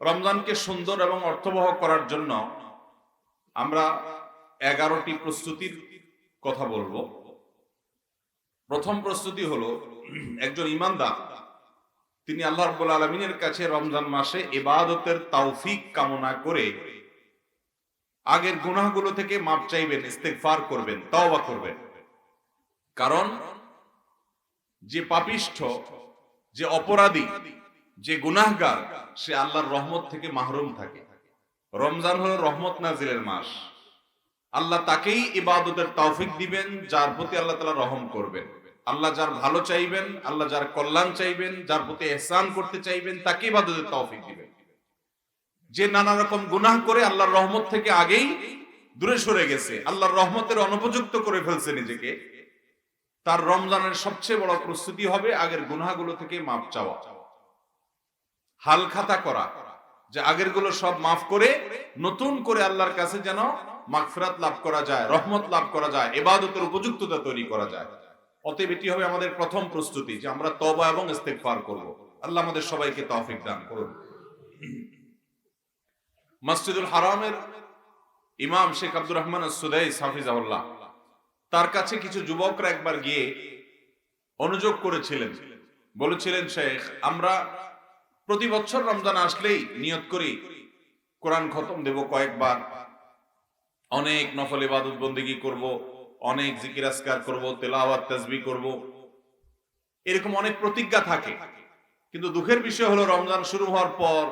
রমজানকে সুন্দর এবং অর্থবহ করার জন্য আমরা এগারোটি প্রস্তুতির কথা বলব। প্রথম প্রস্তুতি হলো, একজন ইমানদার, তিনি আল্লাহ রব্বুল আলমিনের কাছে রমজান মাসে এবাদতের তৌফিক কামনা করে আগের গুনাহগুলো থেকে মাপ চাইবেন, ইস্তেগফার করবেন, তওবা করবেন। কারণ যে পাপিষ্ঠ, যে অপরাধী যে গুনাহগার, সে আল্লাহর রহমত থেকে মাহরুম থাকে। রমজান হলো রহমত নাজিলের মাস। আল্লাহ তাকেই ইবাদতের তৌফিক দিবেন, যার প্রতি আল্লাহ তাআলা রহম করবেন। আল্লাহ যার ভালো চাইবেন, আল্লাহ যার কল্যাণ চাইবেন, যার প্রতি এহসান করতে চাইবেন, তাকে ইবাদতের তৌফিক দিবেন। যে নানা রকম গুনাহ করে আল্লাহর রহমত থেকে আগেই দূরে সরে গেছে, আল্লাহর রহমতের অনুপযুক্ত করে ফেলছে নিজেকে, তার রমজানের সবচেয়ে বড় প্রস্তুতি হবে আগের গুনাহগুলো থেকে মাপ চাওয়া। হাল খাতা করা, যে আগেরগুলো সব মাফ করে, নতুন করে আল্লাহর কাছে যেন মাগফিরাত লাভ করা যায়, রহমত লাভ করা যায় এবাদতের উপযুক্ততা তৈরি করা যায়। অতএব এটি হবে আমাদের প্রথম প্রস্তুতি যে আমরা তবা এবং ইস্তেগফার করব। আল্লাহ আমাদের সবাইকে তৌফিক দান করুন। মসজিদুল হারামের ইমাম শেখ আব্দুর রহমান সুদাইস হাফিজাহুল্লাহ, তার কাছে কিছু যুবকরা একবার গিয়ে অনুযোগ করেছিলেন। বলেছিলেন, শেখ, আমরা প্রতি বছর রমজান আসলেই নিয়ত করি, কোরআন খতম দেব কয়েকবার। অনেক নফল ইবাদত বন্দিগি করব, অনেক জিকির আসকার করব, তেলাওয়াত তাসবি করব। এরকম অনেক প্রতিজ্ঞা থাকে। কিন্তু দুঃখের বিষয় হলো, রমজান শুরু হওয়ার পর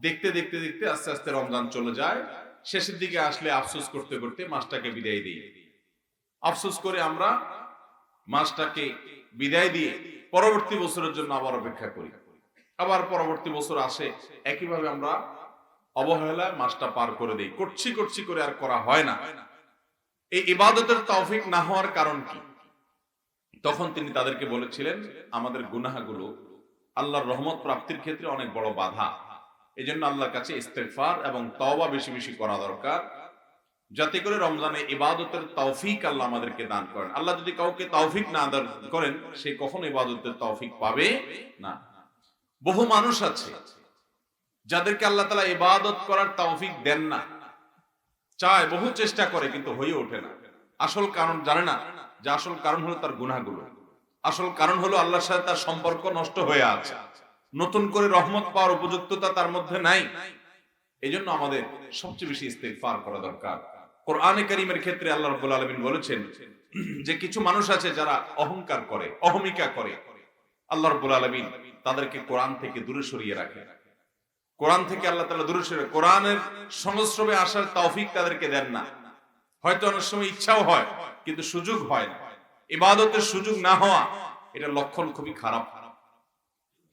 দেখতে দেখতে দেখতে আস্তে আস্তে রমজান চলে যায়। শেষের দিকে আসলে আফসোস করতে করতে মাসটাকে বিদায় দিই। আফসোস করে আমরা মাসটাকে বিদায় দিয়ে পরবর্তী বছরের জন্য আবার অপেক্ষা করি। আবার পরবর্তী বছর আসে, একইভাবে আমরা অবহেলায় মাসটা পার করে দেই। করছি করছি করে আর করা হয় না। এই ইবাদতের তৌফিক না হওয়ার কারণ কি? তখন তিনি তাদেরকে বলেছিলেন, আমাদের গুনাহাগুলো আল্লাহর রহমত প্রাপ্তির ক্ষেত্রে অনেক বড় বাধা। এই জন্য আল্লাহর কাছে ইস্তেগফার এবং তওবা বেশি বেশি করা দরকার। যাতে করে রমজানে ইবাদতের তৌফিক আল্লাহ আমাদেরকে দান করেন। আল্লাহ যদি কাউকে তৌফিক না দান করেন, সে কখনো ইবাদতের তৌফিক পাবে না। বহু মানুষ আছে যাদেরকে আল্লাহ তালা ইবাদত করার তৌফিক দেন না। চায়, বহু চেষ্টা করে, কিন্তু হয়ে ওঠে না। আসল কারণ জানে না যে আসল কারণ হলো তার গুনাহগুলো। আসল কারণ হলো আল্লাহর সাথে তার সম্পর্ক নষ্ট হয়ে আছে। নতুন করে রহমত পাওয়ার উপযুক্ততা তার মধ্যে নাই। এই জন্য আমাদের সবচেয়ে বেশি ইস্তেগফার করা দরকার। কোরআনে কারিমের ক্ষেত্রে আল্লাহ রাব্বুল আলামিন বলেছেন, যে কিছু মানুষ আছে যারা অহংকার করে, অহমিকা করে। আল্লাহ রাব্বুল আলামিন তাদেরকে কোরআন থেকে দূরে সরিয়ে রাখে। কোরআন থেকে আল্লাহ তাআলা দূরে সরিয়ে কোরআনের সংস্রবে আসার তৌফিক তাদেরকে দেন না। হয়তো অনেক সময় ইচ্ছাও হয়, কিন্তু সুযোগ হয় না। ইবাদতের সুযোগ না হওয়া, এটা লক্ষণ খুবই খারাপ।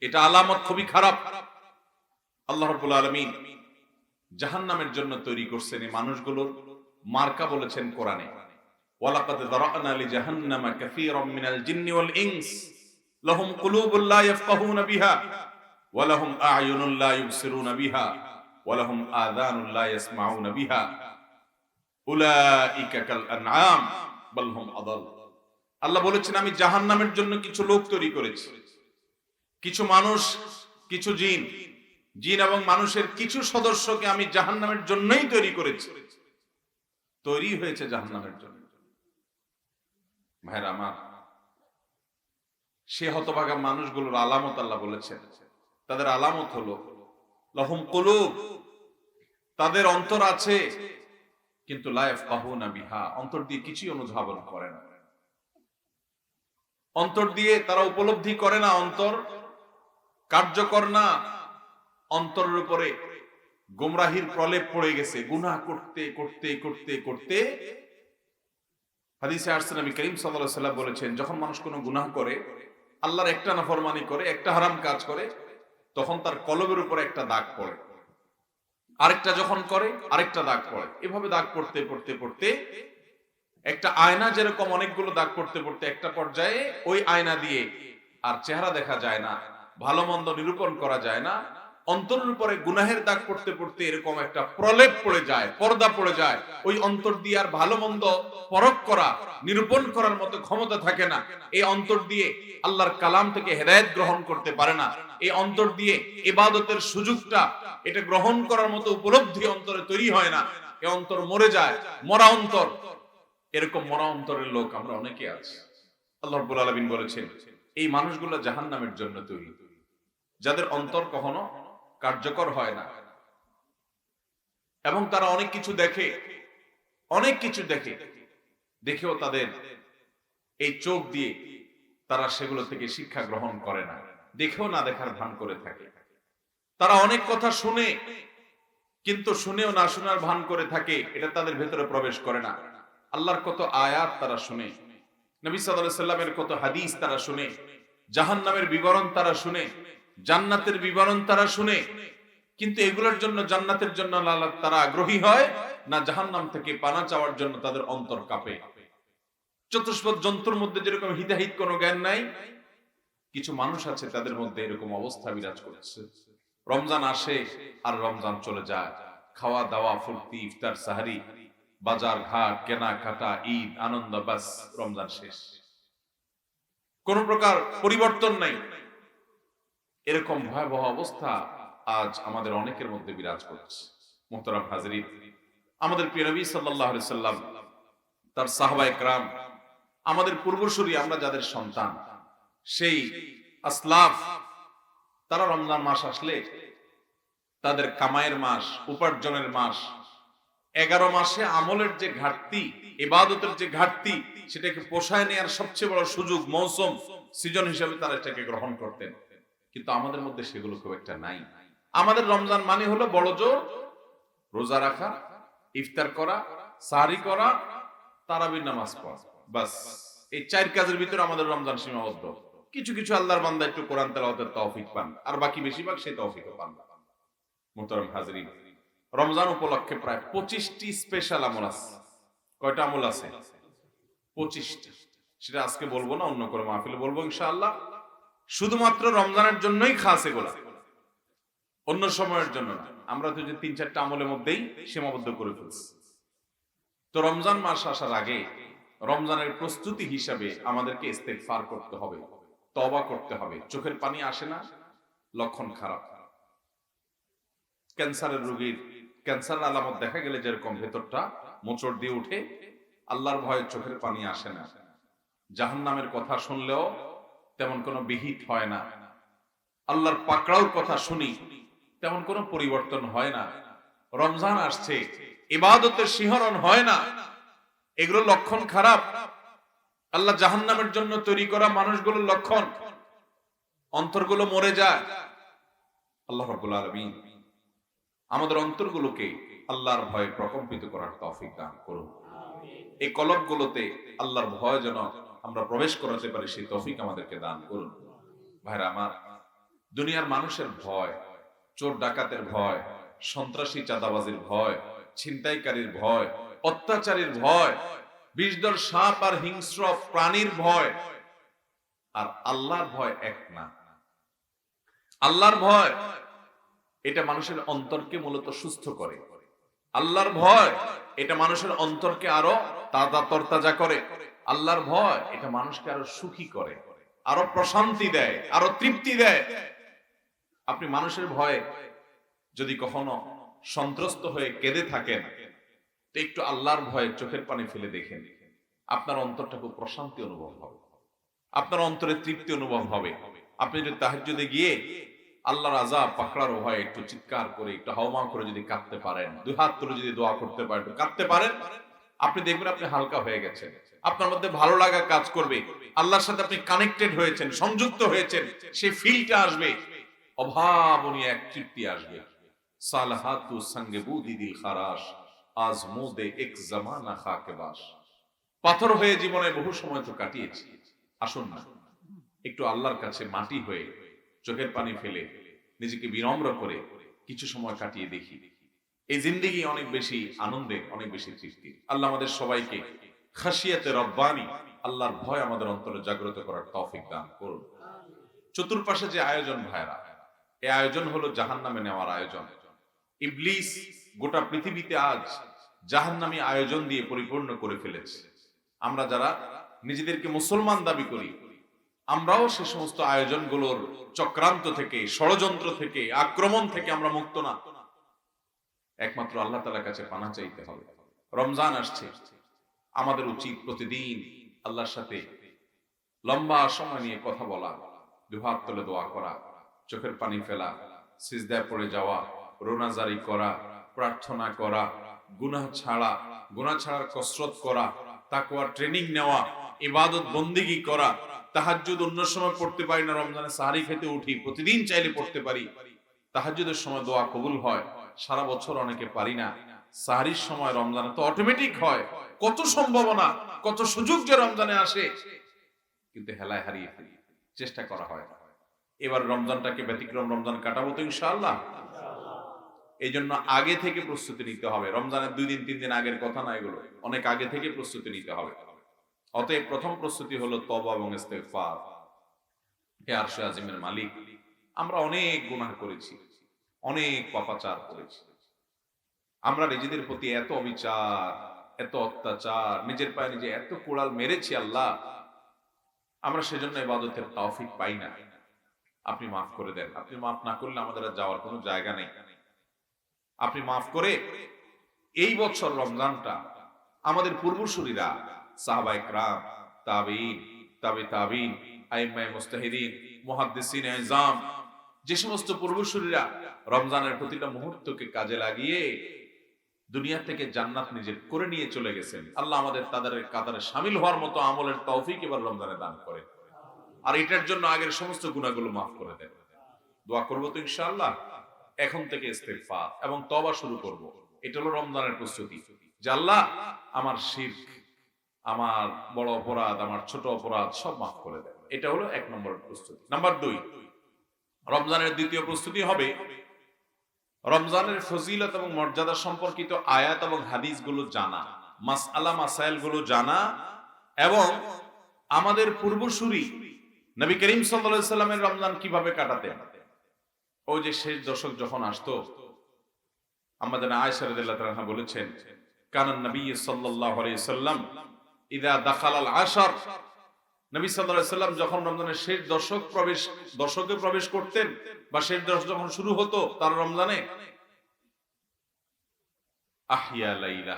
এটা আলামত খুবই খারাপ। আল্লাহ রাব্বুল আলামিন জাহান্নামের জন্য তৈরি করছেন এই মানুষগুলোর মার্কা বলেছেন কোরআনে। ওয়ালাকাদ দারানা লি জাহান্নামা কাসীরাম মিনাল জিন্নি ওয়াল ইনস। লাহুম কুলুবুল লা ইয়াফকাহুনা বিহা, ওয়া লাহুম আ'য়ুনুন লা ইবসিরুনা বিহা, ওয়া লাহুম আযানুন লা ইয়াসমাউনা বিহা। উলাইকা কাল আনআম, বাল হুম আদাল। আল্লাহ বলেছেন, আমি জাহান্নামের জন্য কিছু লোক তৈরি করেছি। কিছু মানুষ, কিছু জিন। জিন এবং মানুষের কিছু সদস্যকে আমি জাহান্নামের জন্যই তৈরি করেছি। তৈরি হয়েছে জাহান্নামের জন্য। ভাইরা আমার সে হতভাগা মানুষগুলোর আলামত আল্লাহ বলেছেন। তাদের আলামত হলো, লহম কলুব, তাদের অন্তর আছে, কিন্তু লাইফ কাহুনা বিহা, অন্তর দিয়ে কিছুই অনুধাবন করে না। অন্তর দিয়ে তারা উপলব্ধি করে না অন্তর, কার্যকর না, অন্তরের উপরে গোমরাহির প্রলেপ পড়ে গেছে, গুনাহ করতে করতে করতে করতে। হাদিসে নবী করিম সাল্লাল্লাহু সাল্লাম বলেছেন, যখন মানুষ কোনো গুনাহ করে আল্লাহর একটা নাফরমানি করে, একটা হারাম কাজ করে, তখন তার কলবের উপরে একটা দাগ পড়ে। আরেকটা যখন করে, আরেকটা দাগ পড়ে। এভাবে দাগ পড়তে পড়তে পড়তে একটা আয়না যেরকম অনেকগুলো দাগ পড়তে পড়তে একটা পর্যায়ে ওই আয়না দিয়ে আর চেহারা দেখা যায় না, ভালো মন্দ নিরূপণ করা যায় না অন্তরের উপরে গুনাহের দাগ পড়তে পড়তে এরকম একটা প্রলেপ পড়ে যায়, পর্দা পড়ে যায়। ওই অন্তর দিয়ে আর ভালো মন্দ পরখ করা, নিরূপণ করার মতো ক্ষমতা থাকে না। এই অন্তর দিয়ে আল্লাহর কালাম থেকে হেদায়েত গ্রহণ করতে পারে না। এই অন্তর দিয়ে ইবাদতের সুযোগটা, এটা গ্রহণ করার মতো উপলব্ধি অন্তরে তৈরি হয় না। এই অন্তর মরে যায়, মরা অন্তর। এরকম মরা অন্তরের লোক আমরা অনেকে আছি। আল্লাহ রাব্বুল আলামিন বলেছেন, এই মানুষগুলো জাহান্নামের জন্য তৈরি। যাদের অন্তর কখনো কার্যকর হয় না। এবং তারা অনেক কিছু দেখে, অনেক কিছু দেখে, দেখেও তাদের এই চোখ দিয়ে তারা সেগুলো থেকে শিক্ষা গ্রহণ করে না। দেখেও না দেখার ভান করে থাকে। তারা অনেক কথা শুনে, কিন্তু শুনেও না শোনার ভান করে থাকে, এটা তাদের ভেতরে প্রবেশ করে না। আল্লাহর কত আয়াত তারা শুনে, নবী সাল্লামের কত হাদিস তারা শুনে, জাহান্নামের বিবরণ তারা শুনে জান্নাতের বিবরণ তারা শুনে। কিন্তু এগুলোর জন্য জান্নাতের জন্য লালা- তারা আগ্রহী হয়, না জাহান্নাম থেকে পানা চাওয়ার জন্য তাদের অন্তর কাঁপে। চতুষ্পদ জন্তুর মধ্যে যেরকম হিতাহিত কোনো জ্ঞান নাই, কিছু মানুষ আছে তাদের মধ্যে এরকম অবস্থা বিরাজ করছে। রমজান আসে আর রমজান চলে যায়। খাওয়া দাওয়া, ফুর্তি, ইফতার, সাহারি, বাজার, ঘাট, কেনা কেনাকাটা ঈদ, আনন্দ, বাস, রমজান শেষ। কোন প্রকার পরিবর্তন নাই। এরকম ভয়াবহ অবস্থা আজ আমাদের অনেকের মধ্যে বিরাজ করছে। মোহতারাম হাজির আমাদের প্রিয় সাল্লাহ সাল্লাম তার সাহবা একরাম, আমাদের পূর্বসূরি, আমরা যাদের সন্তান, সেই আসলাফ, তারা রমজান মাস আসলে তাদের কামায়ের মাস, উপার্জনের মাস, এগারো মাসে আমলের যে ঘাটতি এবাদতের যে ঘাটতি, সেটাকে পোষায় নেওয়ার সবচেয়ে বড় সুযোগ মৌসুম, সিজন হিসেবে তারা এটাকে গ্রহণ করতেন। কিন্তু আমাদের মধ্যে সেগুলো খুব একটা নাই। আমাদের রমজান মানে হলো বড় জোর, রোজা রাখা, ইফতার করা সারি করা, তারাবির নামাজ পড়া। বাস, এই চার কাজের ভিতরে আমাদের রমজান সীমাবদ্ধ। কিছু কিছু আল্লাহর বান্দা একটু কোরআন তেলাওয়াতের তৌফিক পান, আর বাকি বেশিরভাগ সেই তৌফিকও পান। মুহতারাম হাজরিন, রমজান উপলক্ষে প্রায় পঁচিশটি স্পেশাল আমল আছে। কয়টা আমল আছে? পঁচিশটি। সেটা আজকে বলব না, অন্য করে মাহফিলে বলব ইনশাআল্লাহ। শুধুমাত্র রমজানের জন্যই খাস এগুলা। অন্য সময়ের জন্য আমরা তো যে তিন, চারটা আমলের মধ্যেই সীমাবদ্ধ করে ফেলছি। তো রমজান মাস আসার আগে রমজানের প্রস্তুতি হিসাবে আমাদেরকে ইস্তেগফার করতে হবে তবা করতে হবে। চোখের পানি আসে না, লক্ষণ খারাপ। ক্যান্সারের রোগীর ক্যান্সার আলামত দেখা গেলে যেরকম ভেতরটা মোচড় দিয়ে উঠে, আল্লাহর ভয়ে চোখের পানি আসে না। জাহান্নামের কথা শুনলেও তেমন কোনো বিহিত হয় না। আল্লাহর পাকড়াওর কথা শুনি, তেমন কোনো পরিবর্তন হয় না। রমজান আসছে, ইবাদতের শিহরণ হয় না। এগুলো লক্ষণ খারাপ। আল্লাহ জাহান্নামের জন্য তৈরি করা মানুষগুলোর লক্ষণ। অন্তরগুলো মরে যায়। আল্লাহ রাব্বুল আমাদের অন্তরগুলোকে আল্লাহর ভয়ে প্রকম্পিত করার তৌফিক দান করুন। এই কলবগুলোতে আল্লাহর ভয় যেন আমরা প্রবেশ করাতে পারি, সেই তৌফিক আমাদেরকে দান করুন। ভাইরা আমার, দুনিয়ার মানুষের ভয়, চোর ডাকাতের ভয়, সন্ত্রাসী চাঁদাবাজির ভয়, ছিনতাইকারীর ভয়, অত্যাচারীর ভয় বিষদর সাপ আর হিংস্র প্রাণীর ভয়, আর আল্লাহর ভয় এক না। আল্লাহর ভয়, এটা মানুষের অন্তরকে মূলত সুস্থ করে। আল্লাহর ভয়, এটা মানুষের অন্তরকে আরও তাজা তরতাজা করে। আল্লাহর ভয়, এটা মানুষকে আরও সুখী করে, আরও প্রশান্তি দেয়, আরও তৃপ্তি দেয়। আপনি মানুষের ভয়ে যদি কখনো সন্ত্রস্ত হয়ে কেঁদে থাকেন, তো একটু আল্লাহর ভয়ে চোখের পানি ফেলে দেখেন। আপনার অন্তরটা খুব প্রশান্তি অনুভব হবে। আপনার অন্তরে তৃপ্তি অনুভব হবে। আপনি যদি তাহাজ্জুদে গিয়ে আল্লাহর আজাব পাকড়ার ভয়ে একটু চিৎকার করে, একটু হাওমা করে যদি কাঁদতে পারেন, দুই হাত তুলে যদি দোয়া করতে পারেন কাঁদতে পারেন, আপনি দেখবেন আপনি হালকা হয়ে গেছেন। আপনার মধ্যে ভালো লাগা কাজ করবে। আল্লাহর সাথে আপনি কানেক্টেড হয়েছেন, সংযুক্ত হয়েছেন সেই ফিলটা আসবে। অভাবনীয় এক তৃপ্তি আসবে। সালহাতু সঙ্গে বুদি দিল খারাস আজ মুদে এক জামানা খাকে বাস। পাথর হয়ে জীবনে বহু সময় তো কাটিয়েছি। আসুন না, একটু আল্লাহর কাছে মাটি হয়ে চোখের পানি ফেলে নিজেকে বিনম্র করে কিছু সময় কাটিয়ে দেখি। এই জিন্দিগি অনেক বেশি আনন্দে অনেক বেশি তৃপ্তি আল্লাহ আমাদের সবাইকে খাসিয়াতে রব্বানি, আল্লাহর ভয় আমাদের অন্তরে জাগ্রত করার তৌফিক দান করুন। চতুর্পাশে যে আয়োজন ভাইরা এই আয়োজন হলো জাহান নামে নেওয়ার আয়োজন। ইবলিস গোটা পৃথিবীতে আজ জাহান্নামী আয়োজন দিয়ে পরিপূর্ণ করে ফেলেছে। আমরা যারা নিজেদেরকে মুসলমান দাবি করি, আমরাও সে সমস্ত আয়োজনগুলোর চক্রান্ত থেকে, ষড়যন্ত্র থেকে, আক্রমণ থেকে আমরা মুক্ত না। একমাত্র আল্লাহ তালার কাছে পানা চাইতে হবে। রমজান আসছে। আমাদের উচিত প্রতিদিন আল্লাহর সাথে লম্বা সময় নিয়ে কথা বলা দুহাত তুলে দোয়া করা, চোখের পানি ফেলা, সিজদায় পড়ে যাওয়া রোনাজারি করা, প্রার্থনা করা, গুনাহ ছাড়া, গুনাহ ছাড়ার কসরত করা তাকুয়ার ট্রেনিং নেওয়া, ইবাদত বন্দিগি করা, তাহাজ্জুদ অন্য সময় পড়তে পারি না, রমজানে সাহারি খেতে উঠি, প্রতিদিন চাইলে পড়তে পারি। তাহাজ্জুদের সময় দোয়া কবুল হয়, সারা বছর অনেকে পারি না। সাহারির সময় রমজানে তো অটোমেটিক হয়। কত সম্ভাবনা, কত সুযোগ যে রমজানে আসে। কিন্তু হেলায় হারিয়ে ফেলি, চেষ্টা করা হয়। এবার রমজানটাকে ব্যতিক্রম রমজান কাটাবো তো ইনশাআল্লাহ। এই জন্য আগে থেকে প্রস্তুতি নিতে হবে। রমজানের দুই দিন, তিন দিন আগের কথা না এগুলো। অনেক আগে থেকে প্রস্তুতি নিতে হবে। অতএব প্রথম প্রস্তুতি হলো তবা এবং ইস্তেগফার। হে আরশে আজিমের মালিক, আমরা অনেক গুনাহ করেছি, অনেক পাপাচার করেছি। আমরা নিজেদের প্রতি এত অবিচার, এত অত্যাচার, নিজের পায়ে নিজে এত কোড়াল মেরেছি আল্লাহ, আমরা সেজন্য ইবাদতের তৌফিক পাই না। আপনি মাফ করে দেন। আপনি মাফ না করলে আমাদের আর যাওয়ার কোনো জায়গা নেই। আপনি মাফ করে এই বছর রমজানটা আমাদের পূর্বসূরীরা সাহাবাই ক্রাম তাবিন, তাবে তাবিন আইমাই মুস্তাহিদিন, মুহাদ্দিসিন ইজাম যে সমস্ত পূর্বসূরীরা রমজানের প্রতিটা মুহূর্তকে কাজে লাগিয়ে দুনিয়া থেকে জান্নাত নিজের করে নিয়ে চলে গেছেন। আল্লাহ আমাদের তাদের কাতারে সামিল হওয়ার মতো আমলের তৌফিক এবার রমজানে দান করে আর এটার জন্য আগের সমস্ত গুণাগুলো মাফ করে দেন। দোয়া করব তো ইনশাআল্লাহ। এখন থেকে ইস্তেগফার এবং তবা শুরু করব। এটা হলো রমজানের প্রস্তুতি। যে আল্লাহ, আমার শিরক, আমার বড় অপরাধ, আমার ছোট অপরাধ সব মাফ করে দেন। এটা হলো এক নম্বর প্রস্তুতি। নাম্বার দুই, রমজানের দ্বিতীয় প্রস্তুতি হবে রমজানের ফজিলত এবং মর্যাদা সম্পর্কিত আয়াত এবং হাদিসগুলো জানা, মাসআলা মাসাইলগুলো জানা এবং আমাদের পূর্বসূরি নবী করিম সাল্লামের রমজান কীভাবে কাটাতে ওই যে শেষ দশক যখন আসতো আমাদের আয়েশা রাদিয়াল্লাহু বলেছেন কানান নবী সাল্লাম ইদা দাখালাল আশার নবী আলাইহি সাল্লাম যখন রমজানের শেষ দশক প্রবেশ দশকে প্রবেশ করতেন, বা শেষ দশক যখন শুরু হতো, তার রমজানে আহিয়া লাইলা,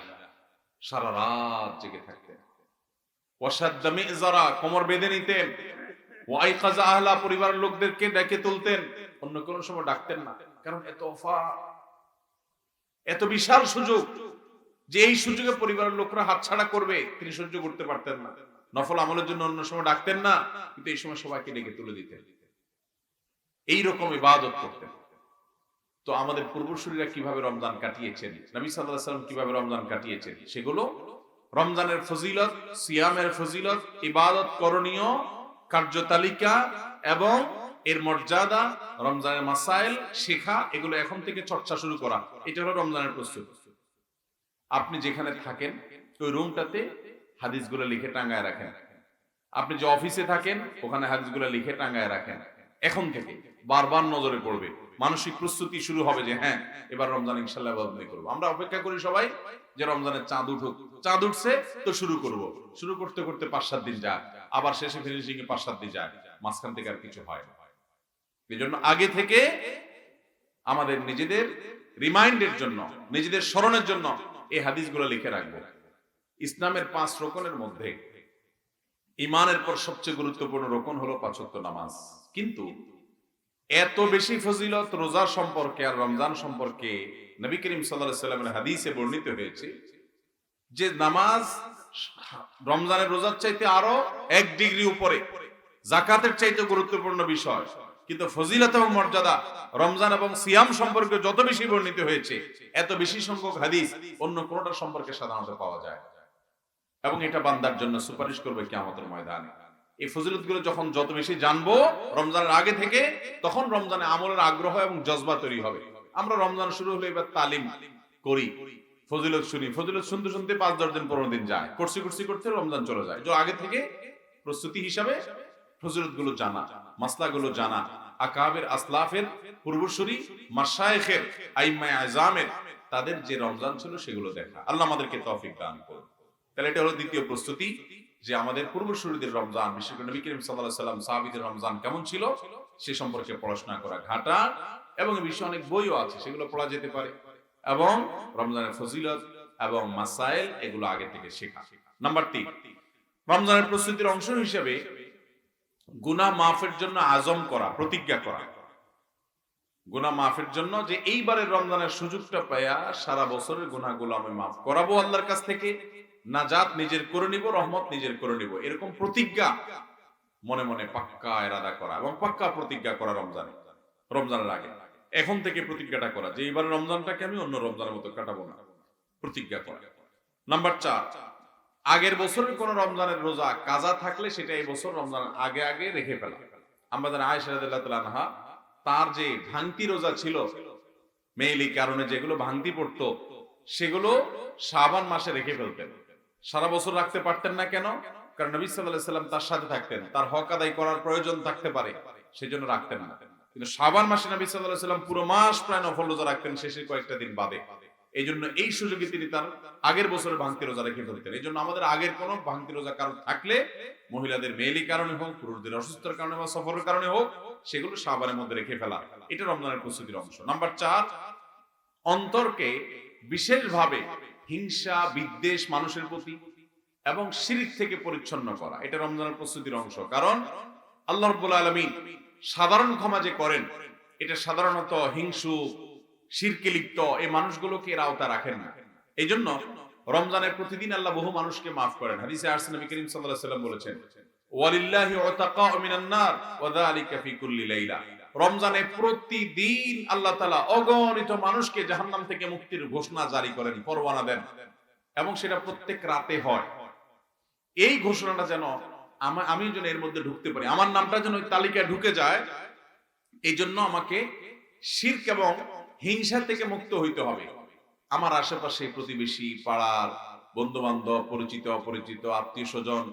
সারা রাত জেগে থাকতেন। ওয়াসাদ্দা মিজারা, কোমর বেঁধে নিতেন। ওয়াইকাজা আহলা, পরিবারের লোকদেরকে ডেকে তুলতেন। অন্য কোন সময় ডাকতেন না, কারণ এত অফা এত বিশাল সুযোগ যে এই সুযোগে পরিবারের লোকরা হাতছাড়া করবে, তিনি সহ্য করতে পারতেন না। নফল আমলের জন্য অন্য সময় ডাকতেন না, কিন্তু এই সময় সবাইকে ডেকে তুলে দিতেন। এই রকম ইবাদত করতেন। তো আমাদের পূর্বসূরীরা কীভাবে রমজান কাটিয়েছেন, নবী আলাইহি সাল্লাম কীভাবে রমজান কাটিয়েছেন, সেগুলো রমজানের ফজিলত, সিয়ামের ফজিলত, ইবাদত করণীয়, কার্যতালিকা এবং এর মর্যাদা, রমজানের মাসাইল, শেখা, এগুলো এখন থেকে চর্চা শুরু করা। এটা হলো রমজানের প্রস্তুতি। আপনি যেখানে থাকেন, ওই রুমটাতে হাদিসগুলো লিখে টাঙ্গায় রাখেন। আপনি যে অফিসে থাকেন, ওখানে হাদিসগুলো লিখে টাঙ্গায় রাখেন। এখন থেকে বারবার নজরে পড়বে। মানসিক প্রস্তুতি শুরু হবে যে হ্যাঁ এবার রমজান ইনশাল্লাহ বদলি করব। আমরা অপেক্ষা করি সবাই যে রমজানের চাঁদ উঠুক। চাঁদ উঠছে, তো শুরু করব। শুরু করতে করতে পাঁচ সাত দিন যায় আবার শেষে ফিনিশিং এ পাঁচ সাত দিন যায় মাঝখান থেকে আর কিছু হয় না। এই জন্য আগে থেকে আমাদের নিজেদের রিমাইন্ডের জন্য, নিজেদের স্মরণের জন্য এই হাদিসগুলো লিখে রাখব। ইসলামের পাঁচ রকমের মধ্যে ইমানের পর সবচেয়ে গুরুত্বপূর্ণ রকম হলো পাঁচত্ব নামাজ। কিন্তু এত বেশি ফজিলত রোজা সম্পর্কে আর রমজান সম্পর্কে নবী করিম সাল্লামের হাদিসে বর্ণিত হয়েছে যে নামাজ রমজানের রোজার চাইতে আরও এক ডিগ্রি উপরে জাকাতের চাইতে গুরুত্বপূর্ণ বিষয়। কিন্তু ফজিলত এবং মর্যাদা রমজান এবং সিয়াম সম্পর্কে যত বেশি বর্ণিত হয়েছে, এত বেশি সংখ্যক হাদিস অন্য কোনটা সম্পর্কে সাধারণত পাওয়া যায়। এবং এটা বান্দার জন্য সুপারিশ করবে কিয়ামতের ময়দানে। এই ফজিলতগুলো যখন যত বেশি জানব, রমজানের আগে থেকে, তখন রমজানে আমলের আগ্রহ এবং জজবা তৈরি হবে। আমরা রমজান শুরু হলে এবার তালিম করি, ফজিলত শুনি। ফজিলত শুনতে শুনতে পাঁচ, দশ দিন, পনেরো দিন যায়। করছি করছি, করতে রমজান চলে যায়। আগে থেকে প্রস্তুতি হিসাবে ফজিলতগুলো জানা মাসলা গুলো জানা। আকাবের আসলাফের পূর্বসূরি মাসায়েখের আইমায় আজামের, তাদের যে রমজান ছিল সেগুলো দেখা। আল্লাহ আমাদেরকে তৌফিক দান করুন। তাহলে এটা হলো দ্বিতীয় প্রস্তুতি যে আমাদের পূর্বসূরিদের রমজান বিশেষ করে নবী করিম সাল্লাল্লাহু সাল্লাম সাহাবীদের রমজান কেমন ছিল? সে সম্পর্কে পড়াশোনা করা ঘাটা এবং এই বিষয়ে অনেক বইও আছে, সেগুলো পড়া যেতে পারে। এবং রমজানের ফজিলত এবং মাসাইল এগুলো আগে থেকে শেখা। নাম্বার তিন, রমজানের প্রস্তুতির অংশ হিসেবে গুনাহ মাফের জন্য আজম করা, প্রতিজ্ঞা করা। গুনাহ মাফের জন্য যে এইবারের রমজানের সুযোগটা পাইয়া সারা বছরের গুনাহগুলো আমি মাফ করাবো আল্লাহর কাছ থেকে। নাজাত নিজের করে নিব, রহমত নিজের করে নিব। এরকম প্রতিজ্ঞা মনে মনে পাক্কা এরাদা করা এবং পাক্কা প্রতিজ্ঞা করা রমজানে, রমজানের আগে। এখন থেকে প্রতিজ্ঞাটা করা যে এইবার রমজানটাকে আমি অন্য রমজানের মতো কাটাবো না। প্রতিজ্ঞা করা। নাম্বার চার, আগের বছরের কোন রমজানের রোজা কাজা থাকলে সেটা এই বছর রমজানের আগে আগে রেখে ফেলা। আমাদের আয়েশা রাদিয়াল্লাহু তাআলা তার যে ভাঙতি রোজা ছিল, মেইলি কারণে যেগুলো ভাঙতি পড়তো, সেগুলো শাবান মাসে রেখে ফেলতেন। সারা বছর রাখতে পারতেন না কেন? কারণ নবী সাল্লাম তার সাথে থাকতেন, তার হক আদায় করার প্রয়োজন থাকতে পারে, সেজন্য রাখতেন না। কিন্তু শাবান মাসে নবী সাল্লাম পুরো মাস প্রায় নফল রোজা রাখতেন, শেষের কয়েকটা দিন বাদে। এই জন্য এই সুযোগে তিনি তার আগের বছরের ভাঙতি রোজা রেখে ফেলতেন। এই জন্য আমাদের আগের কোন ভাঙতি রোজা কারণ থাকলে, মহিলাদের মেয়েলি কারণে হোক, পুরুষদের অসুস্থতার কারণে বা সফরের কারণে হোক, সেগুলো সাবানের মধ্যে রেখে ফেলা। এটা রমজানের প্রস্তুতির অংশ। নাম্বার চার, অন্তরকে বিশেষভাবে হিংসা, বিদ্বেষ মানুষের প্রতি এবং শিরিক থেকে পরিচ্ছন্ন করা। এটা রমজানের প্রস্তুতির অংশ। কারণ আল্লাহ রব্বুল আলমিন সাধারণ ক্ষমা যে করেন, এটা সাধারণত হিংসু, শিরকে লিপ্ত এই মানুষগুলোকে এর আওতা রাখেন না। এই জন্য রমজানের প্রতিদিন আল্লাহ বহু মানুষকে মাফ করেন। হাদিসে আরসে নবী করিম আলাইহি সাল্লাম বলেছেন, ওয়ালিল্লাহি উতাকা মিনান ওয়া যালিকা ফি কুল্লি লাইলা। রমজানে প্রতিদিন আল্লাহ তাআলা অগণিত মানুষকে জাহান্নাম থেকে মুক্তির ঘোষণা জারি করেন পরওয়ানা দেন এবং সেটা প্রত্যেক রাতে হয়। এই ঘোষণাটা যেন আমি যেন এর মধ্যে ঢুকতে পারি। আমার নামটা যেন ওই তালিকায় ঢুকে যায় এই জন্য আমাকে শির্ক এবং হিংসা থেকে মুক্ত হইতে হবে। আমার আশেপাশে প্রতিবেশী, পাড়ার বন্ধু বান্ধব পরিচিত, অপরিচিত, আত্মীয় স্বজন,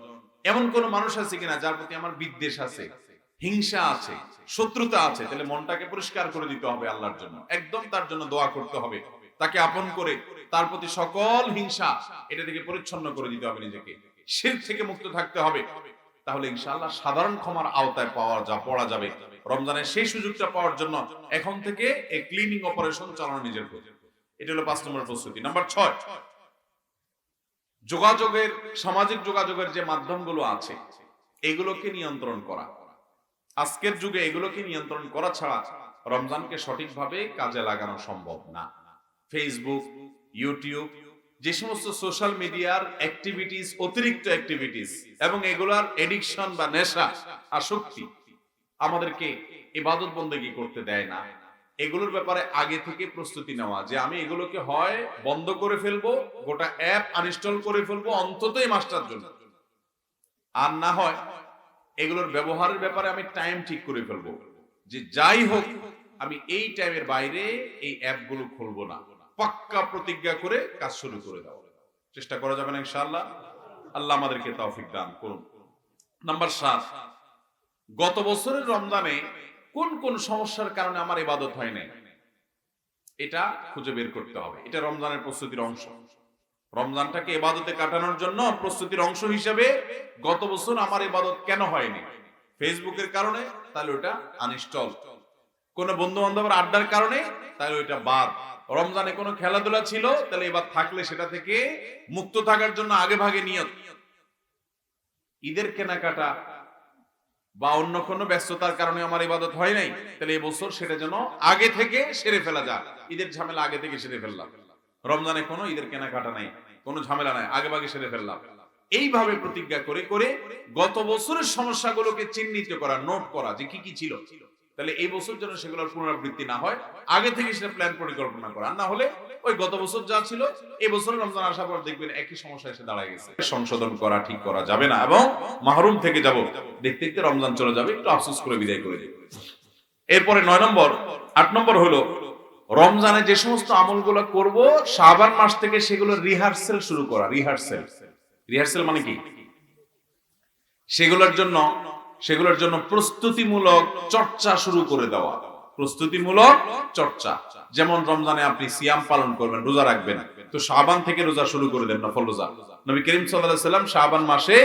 এমন কোন মানুষ আছে কিনা যার প্রতি আমার বিদ্বেষ আছে? হিংসা আছে, শত্রুতা আছে, তাহলে মনটাকে পরিষ্কার করে দিতে হবে আল্লাহর জন্য। একদম তার জন্য দোয়া করতে হবে, তাকে আপন করে, তার প্রতি সকল হিংসা এটা থেকে পরিচ্ছন্ন করে দিতে হবে নিজেকে। শির থেকে মুক্ত থাকতে হবে। তাহলে ইনশাআল্লাহ সাধারণ ক্ষমার আওতায় পাওয়া যা, পড়া যাবে। রমজানের সেই সুযোগটা পাওয়ার জন্য এখন থেকে এই ক্লিনিং অপারেশন চালানো নিজের প্রতি এটা হলো পাঁচ নম্বর প্রস্তুতি। নাম্বার ছয়, যোগাযোগের, সামাজিক যোগাযোগের যে মাধ্যমগুলো আছে, এগুলোকে নিয়ন্ত্রণ করা। আজকের যুগে এগুলোকে নিয়ন্ত্রণ করা ছাড়া রমজানকে সঠিকভাবে কাজে লাগানো সম্ভব না। ফেসবুক ইউটিউব যে সমস্ত সোশ্যাল মিডিয়ার অ্যাক্টিভিটিস অতিরিক্ত অ্যাক্টিভিটিস এবং এগুলার এডিকশন বা নেশা, আসক্তি আমাদেরকে ইবাদত বন্দেগী করতে দেয় না। এগুলোর ব্যাপারে আগে থেকে প্রস্তুতি নেওয়া যে আমি এগুলোকে হয় বন্ধ করে ফেলব, গোটা অ্যাপ আনইনস্টল করে ফেলব অন্তত এই মাসটার জন্য আর না হয় এগুলোর ব্যবহারের ব্যাপারে আমি টাইম ঠিক করে ফেলব। যে যাই হোক, আমি এই টাইমের বাইরে এই অ্যাপগুলো খুলবো না। পাক্কা প্রতিজ্ঞা করে কাজ শুরু করে দাও। চেষ্টা করা যাবে না ইনশাআল্লাহ। আল্লাহ আমাদেরকে তৌফিক দান করুন। নাম্বার সাত, গত বছরের রমজানে কোন কোন সমস্যার কারণে আমার ইবাদত হয় নাই? এটা খুঁজে বের করতে হবে। এটা রমজানের প্রস্তুতির অংশ। রমজানটাকে ইবাদতে কাটানোর জন্য প্রস্তুতির অংশ হিসেবে গত বছর আমার ইবাদত কেন হয়নি? ফেসবুকের কারণে, তাহলে ওটা আনইনস্টল কোন বন্ধু বান্ধবের আড্ডার কারণে, তাহলে ওইটা বাদ। রমজানে কোনো খেলাধুলা ছিল, তাহলে এবার থাকলে সেটা থেকে মুক্ত থাকার জন্য আগে ভাগে নিয়ত। ঈদের কেনাকাটা বা অন্য কোনো ব্যস্ততার কারণে আমার ইবাদত হয় নাই, তাহলে এবছর সেটা যেন আগে থেকে সেরে ফেলা যায়। ঈদের ঝামেলা আগে থেকে সেরে ফেললাম। রমজানে কোনো ঈদের কেনাকাটা নাই, কোনো ঝামেলা নাই আগে ভাগে সেরে ফেললাম। এইভাবে প্রতিজ্ঞা করে করে গত বছরের সমস্যাগুলোকে চিহ্নিত করা, নোট করা, যে কি কি ছিল, তাহলে এই বছর যেন সেগুলোর পুনরাবৃত্তি না হয়, আগে থেকে সেটা প্ল্যান পরিকল্পনা করা। না হলে ওই গত বছর যা ছিল এই বছর রমজান আসার পর দেখবেন একই সমস্যা এসে দাঁড়ায় গেছে। সংশোধন করা, ঠিক করা যাবে না এবং মাহরুম থেকে যাব, দেখতে দেখতে রমজান চলে যাবে, একটু আফসোস করে বিদায় করে দেবে এরপরে নয় নম্বর, আট নম্বর হলো রমজানে যে সমস্ত আমলগুলো করব, শাবান মাস থেকে সেগুলো রিহার্সেল শুরু করা রিহার্সেল রিহার্সেল মানে কি? সেগুলোর জন্য সেগুলোর জন্য প্রস্তুতিমূলক চর্চা শুরু করে দেওয়া। প্রস্তুতিমূলক চর্চা। যেমন রমজানে আপনি সিয়াম পালন করবেন, রোজা রাখবেন। তো শাবান থেকে রোজা শুরু করে দেন নফল রোজা। নবী করিম সাল্লাম শাবান মাসে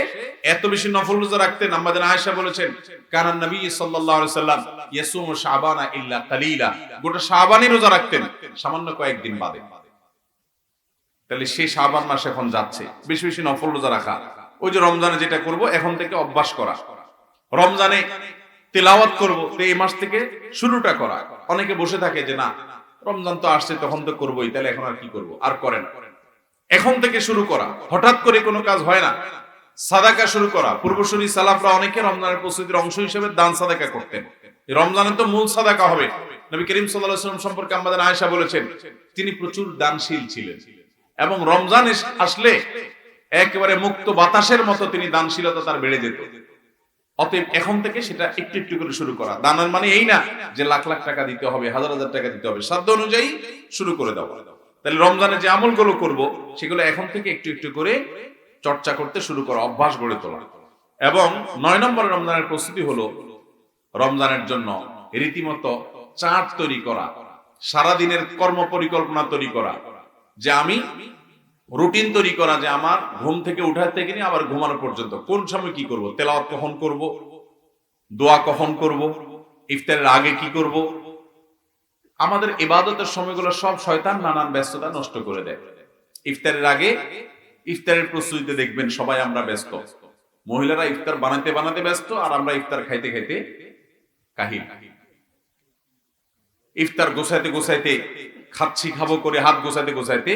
এত বেশি নফল রোজা রাখতেন। আমাদের আয়েশা বলেছেন কানান নবী সাল্লাল্লাহু সাল্লাম ইয়াসুমু শাবানা ইল্লা কালিলা গোটা শাবানই রোজা রাখতেন সামান্য কয়েকদিন বাদে। তাহলে সেই শাবান মাস এখন যাচ্ছে, বেশি বেশি নফল রোজা রাখা। ওই যে রমজানে যেটা করব, এখন থেকে অভ্যাস করা। রমজানে তেলাওয়াত করব, তো এই মাস থেকে শুরুটা করা। অনেকে বসে থাকে যে, না, রমজান তো আসছে, তখন তো করবোই, তাহলে এখন আর কি করব? আর করে না এখন থেকে শুরু করা। হঠাৎ করে কোনো কাজ হয় না। সাদাকা শুরু করা। পূর্বসূরি সালাফরা অনেকে রমজানের প্রস্তুতির অংশ হিসেবে দান সাদাকা করতেন। এই রমজানে তো মূল সাদাকা হবে। নবী করিম আলাইহি সম্পর্কে আমাদের আয়েশা বলেছেন, তিনি প্রচুর দানশীল ছিলেন এবং রমজান আসলে একেবারে মুক্ত বাতাসের মতো তিনি দানশীলতা তার বেড়ে যেত। অতএব এখন থেকে সেটা একটু একটু করে শুরু করা। দানের মানে এই না যে লাখ লাখ টাকা দিতে হবে, হাজার হাজার টাকা দিতে হবে। সাধ্য অনুযায়ী শুরু করে দেওয়া। তাহলে রমজানে যে আমলগুলো করব, সেগুলো এখন থেকে একটু একটু করে চর্চা করতে শুরু করা, অভ্যাস গড়ে তোলা। এবং নয় নম্বর রমজানের প্রস্তুতি হলো রমজানের জন্য রীতিমতো চার্ট তৈরি করা সারা দিনের কর্ম পরিকল্পনা তৈরি করা, যে আমি রুটিন তৈরি করা, যে আমার ঘুম থেকে উঠার থেকে নিয়ে আবার ঘুমানো পর্যন্ত, কোন সময় কি করব, তেলাওয়াত কখন করব, দোয়া কখন করব, ইফতারের আগে কি করব আমাদের ইবাদতের সময়গুলো সব শয়তান নানান ব্যস্ততা নষ্ট করে দেয়। ইফতারের আগে ইফতারের প্রস্তুতিতে দেখবেন সবাই আমরা ব্যস্ত। মহিলারা ইফতার বানাতে বানাতে ব্যস্ত আর আমরা ইফতার খাইতে খাইতে কাহিল। ইফতার গোছাইতে গোছাইতে খাচ্ছি, খাব করে হাত গোছাইতে গোছাইতে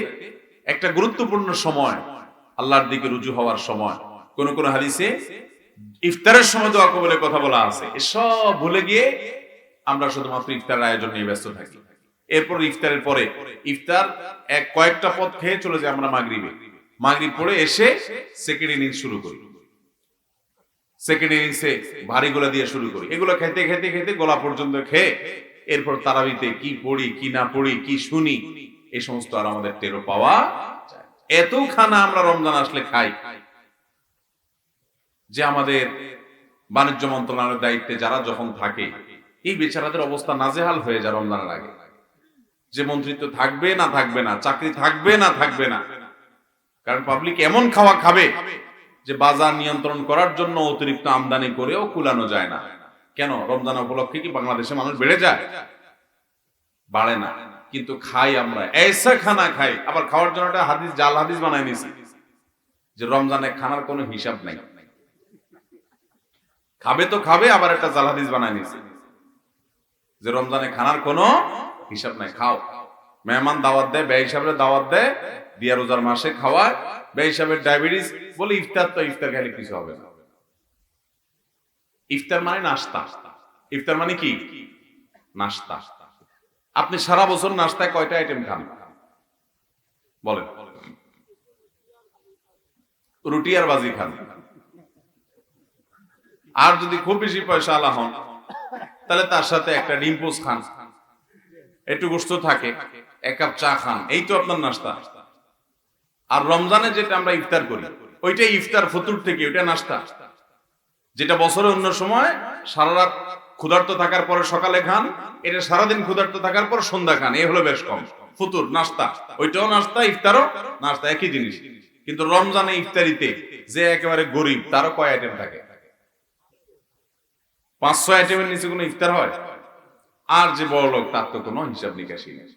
একটা গুরুত্বপূর্ণ সময় আল্লাহর দিকে রুজু হওয়ার সময়। কোন কোন হাদিসে ইফতারের সময় দোয়া কবলে কথা বলা আছে। এসব ভুলে গিয়ে আমরা শুধুমাত্র ইফতারের আয়োজন নিয়ে ব্যস্ত থাকি। এরপর ইফতারের পরে ইফতার এক কয়েকটা পথ খেয়ে চলে যায় আমরা মাগরিবে। মাগরিব পড়ে এসে সেকেন্ড ইনিংস শুরু করি। সেকেন্ড ইনিংসে ভারী গোলা দিয়ে শুরু করি। এগুলো খেতে খেতে খেতে গোলা পর্যন্ত খেয়ে এরপর তারাবিতে কি পড়ি, কি না পড়ি, কি শুনি, এই সমস্ত আর আমাদের টেরো পাওয়া এত খানা আমরা রমজান আসলে খাই যে আমাদের বাণিজ্য মন্ত্রণালয়ের দায়িত্বে যারা যখন থাকে এই বেচারাদের অবস্থা নাজেহাল হয়ে যায় রমজানের আগে। যে মন্ত্রিত্ব থাকবে না থাকবে না, চাকরি থাকবে না থাকবে না। কারণ পাবলিক এমন খাওয়া খাবে যে বাজার নিয়ন্ত্রণ করার জন্য অতিরিক্ত আমদানি করেও কুলানো যায় না। কেন? রমজান উপলক্ষে কি বাংলাদেশে মানুষ বেড়ে যায়? বাড়ে না। কিন্তু খাই আমরা। এসা খানা খাই। আবার খাওয়ার জন্য একটা হাদিস, জাল হাদিস বানাই নিছি যে রমজানে খানার কোনো হিসাব নাই। খাবে তো খাবে, আবার একটা জাল হাদিস বানাই নিছি যে রমজানে খানার কোনো হিসাব নাই, খাও। মেহমান দাওয়াত দেয়, ব্যয় হিসাবে দাওয়াত দেয় দিয়া রোজার মাসে খাওয়ায়, ব্যয় হিসাবে ডায়াবেটিস বলে ইফতার তো ইফতার খাইলে কিছু হবে না। ইফতার মানে নাস্তা। ইফতার মানে কি? নাস্তা। আপনি সারা বছর নাস্তায় কয়টা আইটেম খান? বলেন। রুটি আর বাজি খান। আর যদি খুব বেশি পয়সা আলা হন তাহলে তার সাথে একটা ডিম পোস খান। একটু গোস্ত থাকে, এক কাপ চা খান। এই তো আপনার নাস্তা। আর রমজানে যেটা আমরা ইফতার করি ওইটাই ইফতার ফতুর থেকে, ওইটা নাস্তা। যেটা বছরে অন্য সময় সারা রাত ক্ষুধার্ত থাকার পরে সকালে খান, এটা সারাদিন ক্ষুধার্ত থাকার পর সন্ধ্যা খান। এই হলো বেশ কম। ফুতুর, নাস্তা। ওইটাও নাস্তা, ইফতারও নাস্তা, একই জিনিস। কিন্তু রমজানে ইফতারিতে যে একেবারে গরিব, তারও কয় আইটেম থাকে? পাঁচশো আইটেমের নিচে কোনো ইফতার হয়? আর যে বড় লোক, তার তো কোনো হিসাব নিকাশই নেই।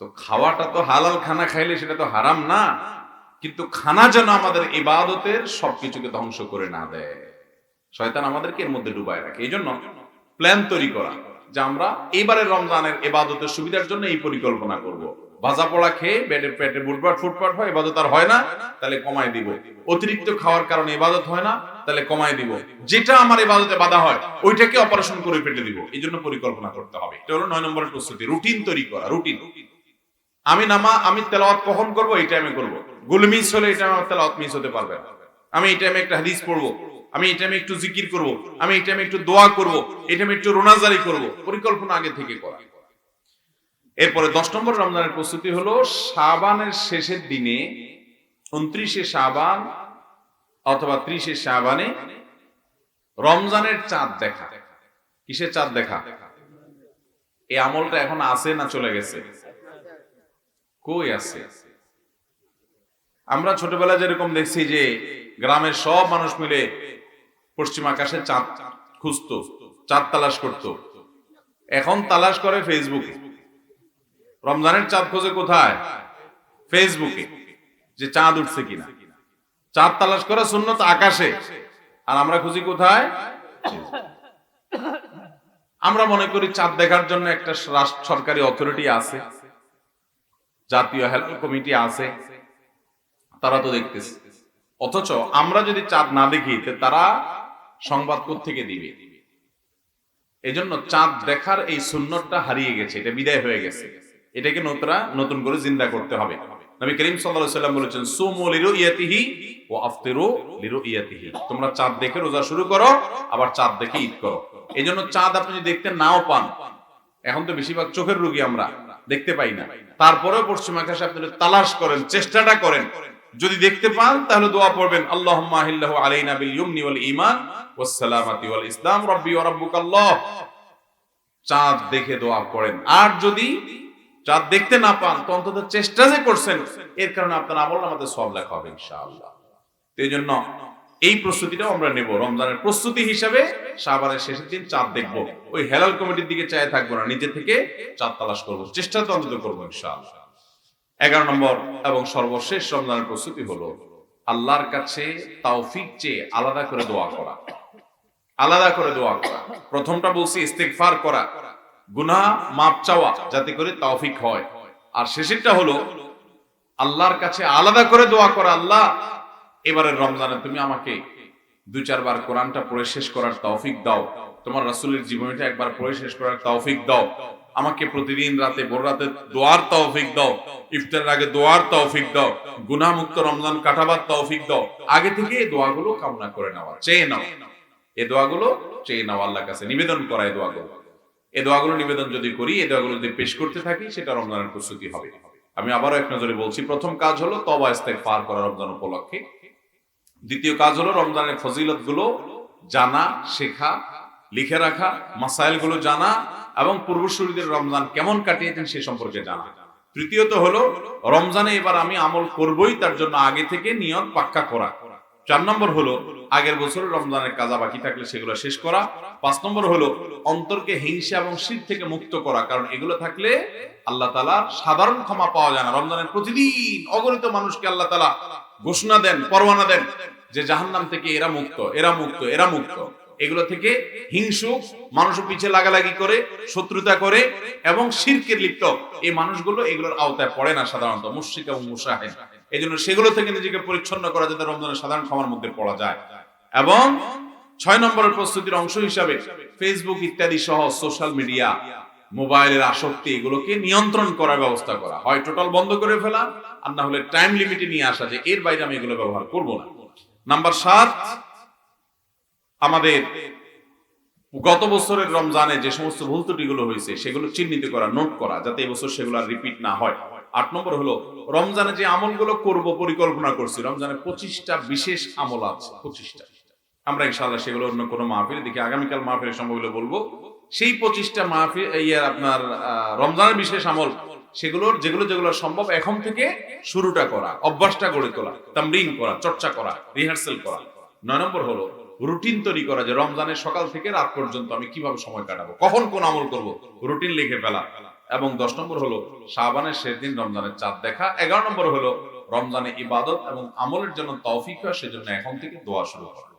তো খাওয়াটা তো হালাল, খানা খাইলে সেটা তো হারাম না। কিন্তু খানা যেন আমাদের ইবাদতের সবকিছুকে ধ্বংস করে না দেয়। শয়তান আমাদেরকে এর মধ্যে ডুবায় রাখে। এই জন্য প্ল্যান তৈরি করা যে আমরা এবারের রমজানের ইবাদতের সুবিধার জন্য এই পরিকল্পনা করব। ভাজা পোড়া খেয়ে বেডে পেটে বুটপাট, ফুটপাট হয়, ইবাদত আর হয় না, তাহলে কমায় দিব। অতিরিক্ত খাওয়ার কারণে ইবাদত হয় না তাহলে কমায় দিব। যেটা আমার ইবাদতে বাধা হয়, ওইটাকে অপারেশন করে পেটে দিব। এই জন্য পরিকল্পনা করতে হবে। এটা হলো নয় নম্বরের প্রস্তুতি রুটিন তৈরি করা রুটিন আমি নামা, আমি তেলাওয়াত কখন করব? এই টাইমে করব। গুল মিস হলে টাইমে আমার তেলাওয়াত মিস হতে পারবে না। আমি এই টাইমে একটা হাদিস পড়ব। আমি এই টাইমে একটু জিকির করব। আমি এই টাইমে একটু দোয়া করব। এই টাইমে একটু রোনাজারি করব। পরিকল্পনা আগে থেকে করা। এরপরে দশ নম্বর রমজানের প্রস্তুতি হলো, শাবানের শেষের দিনে, উনত্রিশে শাবান অথবা ত্রিশে শাবানে রমজানের চাঁদ দেখা। কিসের চাঁদ দেখা? এই আমলটা এখন আছে না চলে গেছে? কই আছে? আমরা ছোটবেলায় যেরকম দেখছি যে গ্রামের সব মানুষ মিলে পশ্চিম আকাশে চাঁদ খুঁজত, চাঁদ তালাশ করত। এখন তালাশ করে ফেসবুকে। রমজানের চাঁদ খোঁজে কোথায়? ফেসবুকে, যে চাঁদ উঠছে কিনা। চাঁদ তালাশ করা সুন্নত আকাশে। আর আমরা খুঁজি কোথায়? আমরা মনে করি চাঁদ দেখার জন্য একটা সরকারি অথরিটি আছে। জাতীয় কমিটি আছে। তারা তো দেখতেছে। অথচ আমরা যদি চাঁদ না দেখি তারা সংবাদ থেকে দিবে? এই জন্য চাঁদ দেখার এই সুন্নতটা হারিয়ে গেছে, এটা বিদায় হয়ে গেছে। এটাকে নতুরা নতুন করে জিন্দা করতে হবে। নবী করিম সাল্লাল্লাহু সাল্লাম বলেছেন, সুমু লিরুইয়াতিহি আফতিরু লিরুইয়াতিহি। তোমরা চাঁদ দেখে রোজা শুরু করো, আবার চাঁদ দেখে ঈদ করো। এই জন্য চাঁদ আপনি যদি দেখতে নাও পান, এখন তো বেশিরভাগ চোখের রোগী আমরা দেখতে পাই না। তারপরেও পশ্চিম আকাশে আপনি তালাশ করেন, চেষ্টাটা করেন, যদি দেখতে পান, তাহলে দোয়া পড়বেন, আল্লাহুম্মা আহিল্লাহু আলাইনা ওয়াল সালামাতি ওয়াল ইসলাম, রাব্বি চাঁদ দেখে দোয়া পড়েন। আর যদি চাঁদ দেখতে না পান, তো অন্তত চেষ্টা যে করছেন, এর কারণে আপনার আমল আমাদের সব লেখা হবে, ইনশাআল্লাহ। এই জন্য এই প্রস্তুতিটাও আমরা নেব। রমজানের প্রস্তুতি হিসাবে শাবানের শেষের দিন চাঁদ দেখব। ওই হেলাল কমিটির দিকে চায় থাকব না, নিজে থেকে চাঁদ তালাশ করব। চেষ্টা তো অন্তত করব, ইনশাআল্লাহ। এগারো নম্বর এবং সর্বশেষ রমজানের প্রস্তুতি হলো আল্লাহর কাছে তাওফিক চেয়ে আলাদা করে দোয়া করা। আলাদা করে দোয়া করা। প্রথমটা বলছি ইস্তেকফার করা। গুনাহ মাপ চাওয়া, যাতে করে তাওফিক হয়। আর শেষেরটা হলো আল্লাহর কাছে আলাদা করে দোয়া করা, আল্লাহ এবারের রমজানে তুমি আমাকে দু চারবার কোরআনটা পড়ে শেষ করার তৌফিক দাও। তোমার রাসূলের জীবনীটা একবার পড়ে শেষ করার তৌফিক দাও। আমাকে প্রতিদিন রাতে বড় রাতে দোয়ার তৌফিক দাও। ইফতারের আগে দোয়ার তৌফিক দাও। গুনাহমুক্ত রমজান কাটাবার তৌফিক দাও। আগে থেকে এই দোয়াগুলো কামনা করে নেওয়া চেয়ে নাও। এই দোয়াগুলো চেয়ে নাও আল্লাহর কাছে। নিবেদন করা এই দোয়াগুলো। এই দোয়াগুলো নিবেদন যদি করি এই দোয়াগুলো যদি পেশ করতে থাকি, সেটা রমজানের প্রস্তুতি হবে। আমি আবারও এক নজরে বলছি, প্রথম কাজ হলো তবা ইস্তেক পার করা রমজান উপলক্ষে। দ্বিতীয় কাজ হলো রমজানের ফজিলতগুলো জানা, শেখা, লিখে রাখা মাসাইলগুলো জানা এবং পূর্বসূরীদের রমজান কেমন কাটিয়েছেন সে সম্পর্কে জানা। তৃতীয়ত হলো, রমজানে এবার আমি আমল করবই, তার জন্য আগে থেকে নিয়ত পাক্কা করা। চার নম্বর হলো, আগের বছরের রমজানের কাজা বাকি থাকলে সেগুলো শেষ করা। পাঁচ নম্বর হলো, অন্তরকে হিংসা এবং শীত থেকে মুক্ত করা, কারণ এগুলো থাকলে আল্লাহ তালা সাধারণ ক্ষমা পাওয়া যায় না। রমজানের প্রতিদিন অগণিত মানুষকে আল্লাহ তালা ঘোষণা দেন পরওয়ানা দেন। যে জাহান্নাম থেকে এরা মুক্ত এরা মুক্ত এরা মুক্ত। এগুলো থেকে হিংসু মানুষ পিছে লাগালাগি করে, শত্রুতা করে এবং শিরকের লিপ্ত। এই মানুষগুলো এগুলোর আওতায় পড়ে না সাধারণত, মুশরিক এবং মুসাহিদ এই জন্য সেগুলো থেকে নিজেকে পরিচ্ছন্ন করা যাতে রমজানের সাধারণ ক্ষমার মধ্যে পড়া যায়। এবং ছয় নম্বরের প্রস্তুতির অংশ হিসাবে ফেসবুক ইত্যাদি সহ সোশ্যাল মিডিয়া মোবাইলের আসক্তি এগুলোকে নিয়ন্ত্রণ করার ব্যবস্থা করা। হয় টোটাল বন্ধ করে ফেলা, আর না হলে টাইম লিমিটে নিয়ে আসা যে এর বাইরে আমি এগুলো ব্যবহার করব না। নাম্বার সাত, আমাদের গত বছরের রমজানে যে সমস্ত ভুল ত্রুটিগুলো হয়েছে, সেগুলো চিহ্নিত করা, নোট করা, যাতে এবছর সেগুলো আর রিপিট না হয়। আট নম্বর হলো, রমজানে যে আমলগুলো করব পরিকল্পনা করছি, রমজানে পঁচিশটা বিশেষ আমল আছে, পঁচিশটা। আমরা ইনশাআল্লাহ সেগুলো অন্য কোনো মাহফিল দেখি, আগামীকাল মাহফিল সম্ভব বলব, সেই পঁচিশটা মাহফিল ইয়ে আপনার রমজানের বিশেষ আমল সেগুলোর, যেগুলো যেগুলো সম্ভব এখন থেকে শুরুটা করা, অভ্যাসটা গড়ে তোলা, তামরিন করা, চর্চা করা রিহার্সেল করা। নয় নম্বর হলো রুটিন তৈরি করা যে রমজানের সকাল থেকে রাত পর্যন্ত আমি কীভাবে সময় কাটাবো, কখন কোন আমল করব রুটিন লিখে ফেলা। এবং দশ নম্বর হলো শাহবানের শেষ দিন রমজানের চাঁদ দেখা। এগারো নম্বর হলো, রমজানে ইবাদত এবং আমলের জন্য তৌফিক হয় সেজন্য এখন থেকে দোয়া শুরু করা।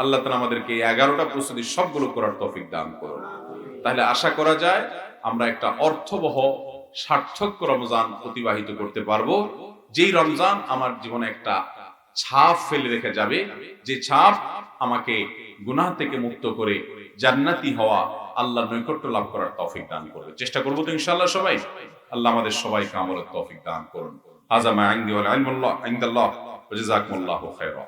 আল্লাহ তালা আমাদেরকে এই এগারোটা প্রস্তুতি সবগুলো করার তৌফিক দান করুন। তাহলে আশা করা যায়, আমরা একটা অর্থবহ সার্থক রমজান অতিবাহিত করতে পারব। যেই রমজান আমার জীবনে একটা ছাপ ফেলে রেখে যাবে, যে ছাপ আমাকে গুনাহ থেকে মুক্ত করে জান্নাতি হওয়া আল্লাহ নৈকট্য লাভ করার তৌফিক দান করবে। চেষ্টা করব তো ইনশাআল্লাহ সবাই। আল্লাহ আমাদের সবাইকে আমলের তৌফিক দান করুন। হাজা মা ইনদি ওয়াল ইলমুল্লাহ ইনদাল্লাহ ওয়া জাযাকুমুল্লাহু খায়রা